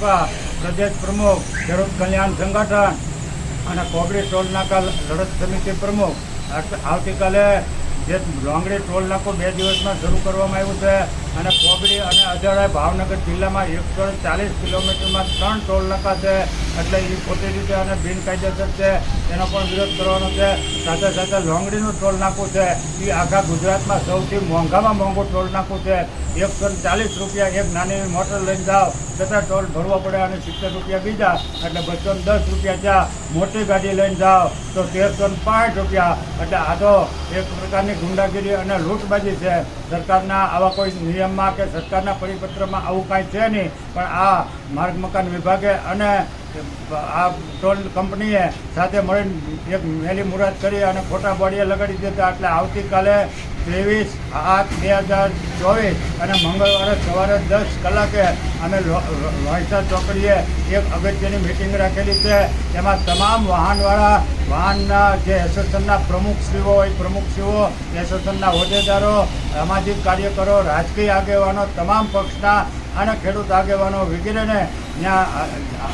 ભાજપા પ્રદેશ પ્રમુખ ખેડૂત કલ્યાણ સંગઠન અને કોબડી ટોલ નાકા લડત સમિતિ પ્રમુખ. આવતીકાલે જે લોંગડી ટોલ નાકો બે દિવસમાં શરૂ કરવામાં આવ્યું છે અને કોબડી અને અજાડા ભાવનગર જિલ્લામાં એકસો ચાલીસ કિલોમીટરમાં ત્રણ ટોલ નાકા છે. એટલે એ ખોટી રીતે અને બિનકાયદેસર છે. એનો પણ વિરોધ કરવાનો છે. સાથે સાથે લોંગડીનું ટોલ નાકું છે. એ આખા ગુજરાતમાં સૌથી મોંઘામાં મોંઘું ટોલ નાકું છે. એકસો ચાલીસ રૂપિયા એક નાની મોટર લઈને જાઓ. છતાં ટોલ ભરવો પડે અને સિત્તેર રૂપિયા બીજા. એટલે બસો દસ રૂપિયા ત્યાં મોટી ગાડી લઈને જાઓ તો તેરસો પાંઠ રૂપિયા. એટલે આ તો એક પ્રકારની ગુંડાગીરી અને લૂંટબાજી છે. સરકારના આવા કોઈ નિયમમાં કે સરકારના પરિપત્રમાં આવું કાંઈ છે નહીં. પણ આ માર્ગ મકાન વિભાગે અને આ ટોલ કંપનીએ સાથે મળીને એક મેલી મુરાદ કરી અને ખોટા બોડીએ લગાડી દીધા. એટલે આવતીકાલે ત્રેવીસ આઠ બે હજાર ચોવીસ અને મંગળવારે સવારે દસ કલાકે અમે લો- ચોકડીએ એક અગત્યની મિટિંગ રાખેલી છે. એમાં તમામ વાહનવાળા, વાહનના જે એસોસિએશનના પ્રમુખશ્રીઓ હોય પ્રમુખશ્રીઓ એસોસિએશનના હોદ્દેદારો, સામાજિક કાર્યકરો, રાજકીય આગેવાનો, તમામ પક્ષના અને ખેડૂત આગેવાનો વગેરેને ત્યાં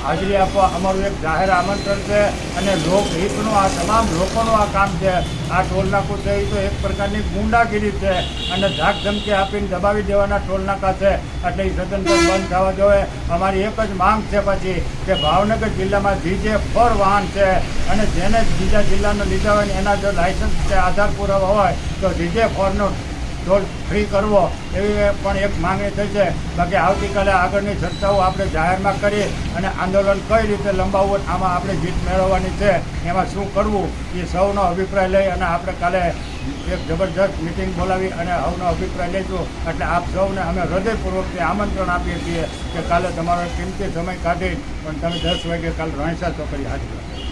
હાજરી આપવા અમારું એક જાહેર આમંત્રણ છે અને લોકહિતનું આ તમામ લોકોનું આ કામ છે. આ ટોલ છે એ તો એક પ્રકારની ગુંડાગીરી છે અને ધાક ધમકી આપીને દબાવી દેવાના ટોલ નાકા છે. એટલે એ સ્વતંત્ર બંધ થવા જોઈએ. અમારી એક જ માંગ છે પછી કે ભાવનગર જિલ્લામાં જે ફોર વાહન છે અને જેને બીજા જિલ્લાનો લીધા હોય એના જો લાયસન્સ કે આધાર પુરાવા હોય તો ડીજે ફોરનો ટોલ ફ્રી કરવો, એવી પણ એક માંગણી થઈ છે બાકી આવતીકાલે આગળની ચર્ચાઓ આપણે જાહેરમાં કરી અને આંદોલન કઈ રીતે લંબાવવું આમાં આપણે જીત મેળવવાની છે, એમાં શું કરવું, એ સૌનો અભિપ્રાય લઈ અને આપણે કાલે એક જબરજસ્ત મિટિંગ બોલાવી અને સૌનો અભિપ્રાય લઈશું એટલે આપ સૌને અમે હૃદયપૂર્વકથી આમંત્રણ આપીએ છીએ કે કાલે તમારો કિંમતી સમય કાઢી પણ તમે દસ વાગે કાલે રણસા ચોકડી હાજર.